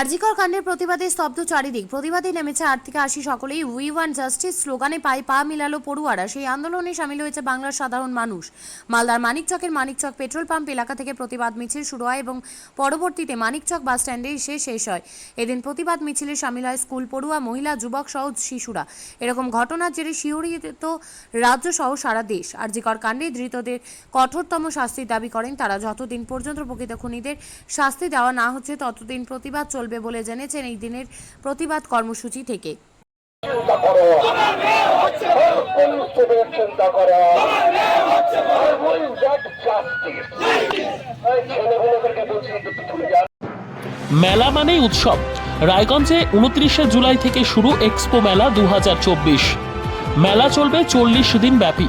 আরজিকর কাণ্ডের প্রতিবাদে স্তব্ধ চারিদিক। প্রতিবাদে নেমেছে আট থেকে আশি সকলেই উই ওয়ান জাস্টিস স্লোগানে পায়ে পা মিলালো পড়ুয়ারা। সেই আন্দোলনে সামিল হয়েছে বাংলার সাধারণ মানুষ। মালদার মানিকচকের মানিকচক পেট্রোল পাম্প এলাকা থেকে প্রতিবাদ মিছিল শুরু হয় এবং পরবর্তীতে মানিকচক বাস স্ট্যান্ডে এসে শেষ হয়। এদিন প্রতিবাদ মিছিলে সামিল হয় স্কুল পড়ুয়া, মহিলা, যুবক সহ শিশুরা। এরকম ঘটনার জেরে শিহরিত রাজ্য সহ সারা দেশ। আরজিকর কাণ্ডে ধৃতদের কঠোরতম শাস্তির দাবি করেন তারা। যতদিন পর্যন্ত প্রকৃত খুনিদের শাস্তি দেওয়া না হচ্ছে, ততদিন প্রতিবাদ চলবে বলে জেনেছেন এই দিনের প্রতিবাদ কর্মসূচি থেকে। মেলা মানেই উৎসব। রায়গঞ্জে উনত্রিশে জুলাই থেকে শুরু এক্সপো মেলা দু হাজার চব্বিশ। মেলা চলবে চল্লিশ দিন ব্যাপী।